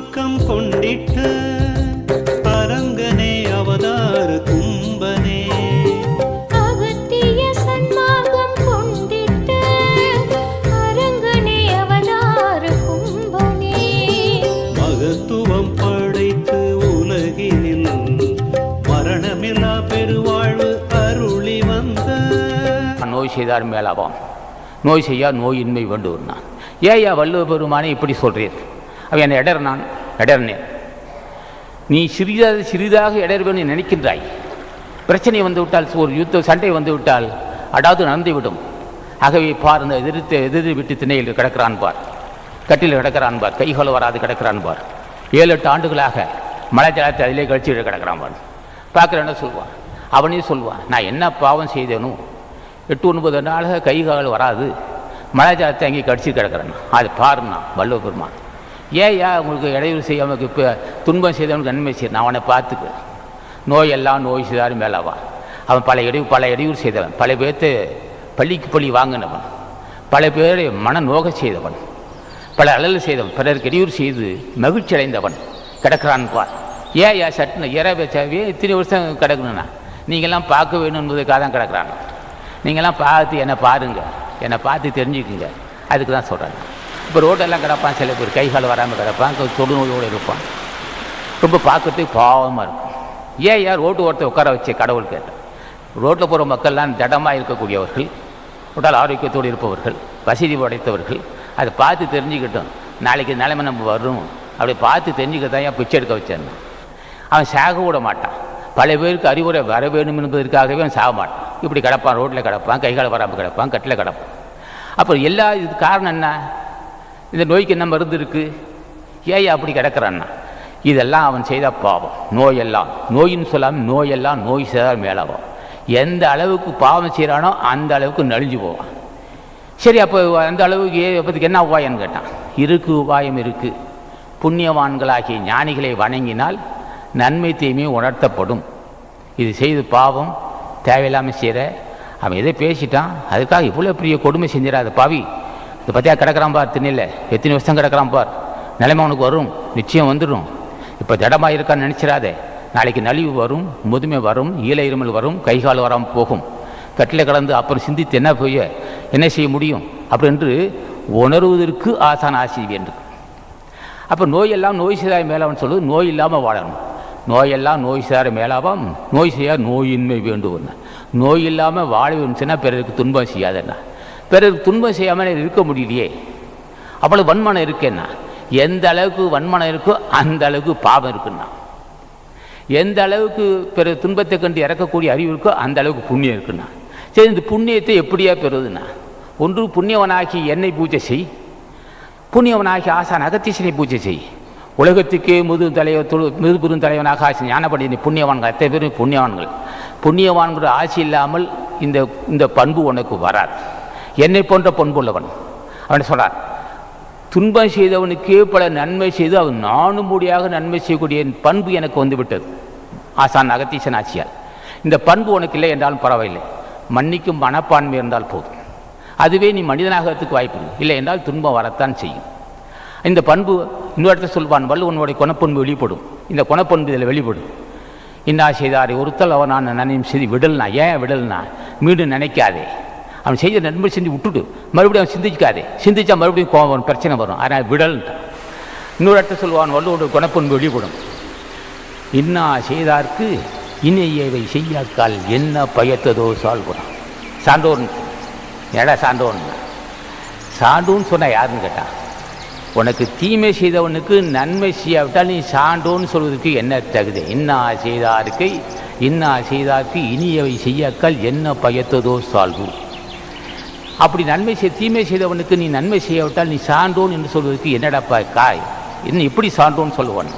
மார்க்கம் கொண்டிட்ட அரங்கனே அவதார கும்பனே. அகத்திய சன்மார்க்கம் கொண்டிட்ட அரங்கனே அவதார கும்பனே. மகத்துவம் படைத்து உலகினில் மரணமில்லா பெருவாழ்வு அருளி வந்த. நோய் செய்தார் மேலாவாம். நோய் செய்யா நோயின்மை வேண்டுவர்னான் ஏயா வள்ளுவ பெருமானே இப்படி சொல்றீர். அவன் என்னை இடர் நான் இடர்னேன். நீ சிறிதாக சிறிதாக இடர்வேன் நினைக்கின்றாய். பிரச்சனை வந்துவிட்டால் ஒரு யுத்த சண்டை வந்துவிட்டால் அடாது நடந்து விடும் ஆகவே பார் இந்த எதிர்த்து எதிர் விட்டு திணையில் கிடக்கிறான் பார். கட்டில் கிடக்கிறான் பார். கைகால வராது கிடக்கிறான் பார். ஏழு எட்டு ஆண்டுகளாக மழை ஜலத்தை அதிலே கழிச்சு கிடக்கிறான் பார். பார்க்குறேன்னு சொல்லுவான் அவனே சொல்லுவான் நான் என்ன பாவம் செய்தேனும் எட்டு ஒன்பது நாளாக கை கால் வராது. மழை ஜலத்தை அங்கே கடிச்சு கிடக்கிறேன். அது பாருண்ணா வள்ளுவ பெருமான். ஏயா உங்களுக்கு இடையூறு செய்யாமல் இப்போ துன்பம் செய்தவனுக்கு நன்மை செய்ய நான் அவனை பார்த்துக்கு. நோய் எல்லாம் நோய் செய்தாலும் மேலவா அவன் பல இடையூறு பல இடையூறு செய்தவன். பல பேர்த்து பள்ளிக்கு பள்ளி வாங்கினவன். பல பேரை மன நோக செய்தவன். பல அழல் செய்தவன். பிறருக்கு இடையூறு செய்து மகிழ்ச்சி அடைந்தவன். கிடக்கிறான் பார். ஏன் ஏன் சட்டுன்னு இரவே சாவியே இத்தனை வருஷம் கிடக்கணுண்ணா நீங்கள்லாம் பார்க்க வேணும் என்பதுக்காக தான் கிடக்கிறான் நீங்கள்லாம் பார்த்து என்னை பாருங்கள் என்னை பார்த்து தெரிஞ்சுக்குங்க. அதுக்கு தான் சொல்கிறேன் இப்போ ரோட்டெல்லாம் கிடப்பான் சில பேர். கை கால் வராமல் கிடப்பான். தொடு தொடுநோயோடு இருப்பான். ரொம்ப பார்க்கறதுக்கு பாவமாக இருக்கும். ஏன் யார் ரோட்டு ஓரத்தை உட்கார வச்சு கடவுள் கேட்டேன் ரோட்டில் போகிற மக்கள்லாம் திடமாக இருக்கக்கூடியவர்கள் உடல் ஆரோக்கியத்தோடு இருப்பவர்கள் வசதி படைத்தவர்கள் அதை பார்த்து தெரிஞ்சுக்கிட்டோம். நாளைக்கு நிலைமை நம்ம வரும். அப்படி பார்த்து தெரிஞ்சுக்கிட்டு தான் ஏன் பிச்சை எடுக்க வச்சேன் அவன் சாக விட மாட்டான். பல பேருக்கு அறிவுரை வர வேணும் என்பதற்காகவே அவன் சாக மாட்டான். இப்படி கிடப்பான் ரோட்டில் கிடப்பான் கை கால் வராமல் கிடப்பான் கட்டில் கிடப்பான். அப்புறம் எல்லா இது காரணம் என்ன? இந்த நோய்க்கு என்ன மருந்து இருக்குது ஏன் அப்படி கிடக்கிறான்னா? இதெல்லாம் அவன் செய்த பாவம். நோயெல்லாம். நோயின்னு சொல்லாமல் நோயெல்லாம் நோய் செய்தால் மேலாகும் எந்த அளவுக்கு பாவம் செய்கிறானோ அந்த அளவுக்கு நலிஞ்சு போவான். சரி அப்போ அந்த அளவுக்கு ஏ அப்போதுக்கு என்ன உபாயம்னு கேட்டான்? இருக்கு உபாயம் இருக்குது புண்ணியவான்களாகிய ஞானிகளை வணங்கினால் நன்மை தீமை உணர்த்தப்படும். இது செய்து பாவம் தேவையில்லாமல் செய்கிற அவன் எதை பேசிட்டான்? அதுக்காக இவ்வளோ பெரிய கொடுமை செஞ்சிடாத பாவி. இதை பார்த்தியா கிடக்கிறான் பார் திண்ணில் எத்தனை வருஷம் கிடக்கிறான் பார். நிலைமை அவனுக்கு வரும். நிச்சயம் வந்துடும் இப்போ திடமாக இருக்கான்னு நினச்சிடாதே நாளைக்கு நலிவு வரும் முதுமை வரும் ஈழ இருமல் வரும் கை கால் வராமல் போகும். கட்டில் கலந்து அப்புறம் சிந்தித்து என்ன போய் என்ன செய்ய முடியும்? அப்படின்று உணர்வதற்கு ஆசான ஆசி வேண்டும். அப்போ நோயெல்லாம் நோய் செய்தாய் மேலாவன் சொல்லுவது நோய் இல்லாமல் வாழணும். நோயெல்லாம் நோய் சிதார மேலாவாம் நோய் செய்ய நோயின்மை வேண்டும் நோய் இல்லாமல் வாழ வேணுச்சுன்னா பிறருக்கு துன்பம் செய்யாதண்ணா பிறகு துன்பம் செய்யாமல் இருக்க முடியலையே. அவ்வளவு வன்மனம் இருக்கேன்னா எந்த அளவுக்கு வன்மனம் இருக்கோ அந்த அளவுக்கு பாவம் இருக்குன்னா. எந்த அளவுக்கு பிற துன்பத்தை கண்டு இறக்கக்கூடிய அறிவு இருக்கோ அந்த அளவுக்கு புண்ணியம் இருக்குன்னா. சரி இந்த புண்ணியத்தை எப்படியா பெறுதுன்னா? ஒன்று புண்ணியவனாகி என்னை பூஜை செய். புண்ணியவனாகி ஆசான் அகத்தீசனை பூஜை செய். உலகத்துக்கே முது தலைவர் தொழு முது பெரும் தலைவனாக ஆசி ஞானப்படி புண்ணியவான்கள் அத்தனை பேரும் புண்ணியவான்கள். புண்ணியவான்கிற ஆசி இல்லாமல் இந்த இந்த பண்பு உனக்கு வராது. என்னை போன்ற பண்புள்ளவன் அவன் சொல்றார் துன்பம் செய்தவனுக்கே பல நன்மை செய்து அவன் நானும்படியாக நன்மை செய்யக்கூடிய பண்பு எனக்கு வந்துவிட்டது. ஆசான் அகத்தீசன் ஆட்சியால். இந்த பண்பு உனக்கு இல்லை என்றாலும் பரவாயில்லை. மன்னிக்கும் மனப்பான்மை இருந்தால் போதும். அதுவே நீ மனிதனாகிறதுக்கு வாய்ப்பு இல்லை. இல்லை என்றால் துன்பம் வரத்தான் செய்யும். இந்த பண்பு இன்னொரு இடத்துல சொல்வான் வள்ளுவனுடைய குணப்பண்பு வெளிப்படும். இந்த குணப்பண்பு இதில் வெளிப்படும். இன்னா செய்தாரே ஒருத்தல் அவன் நான் நினைவு செய்து விடல்னா ஏன் விடல்னா? மீண்டும் நினைக்காதே. அவன் செய்த நன்மை செஞ்சு விட்டுட்டு மறுபடியும் அவன் சிந்திக்காதே. சிந்திச்சா மறுபடியும் கோவம் பிரச்சனை வரும். அதனால் விடல்ன்ட்டான். இன்னொரு இடத்த சொல்லுவான் வள்ளுவனுடைய குணப்பண்பு வெளிப்படும். இன்னா செய்தார்க்கு இணையவை செய்யாக்கால் என்ன பயத்ததோ சால்குணம். சான்றோன் எடா சான்றோன் சான்றோன்னு சொன்னால் யாருன்னு கேட்டான் உனக்கு தீமை செய்தவனுக்கு நன்மை செய்யாவிட்டால் நீ சான்றோன்னு சொல்வதற்கு என்ன தகுதி? இன்னா செய்தார்க்கு இன்னா செய்தார்க்கு இனியவை செய்யாக்கால் என்ன பயத்ததோ சால்வு அப்படி நன்மை செய் தீமை செய்தவனுக்கு நீ நன்மை செய்யாவிட்டால் நீ சான்றோன் என்று சொல்வதற்கு என்னடாப்பா காய்? என்ன இப்படி சான்றோன்னு சொல்லுவான்?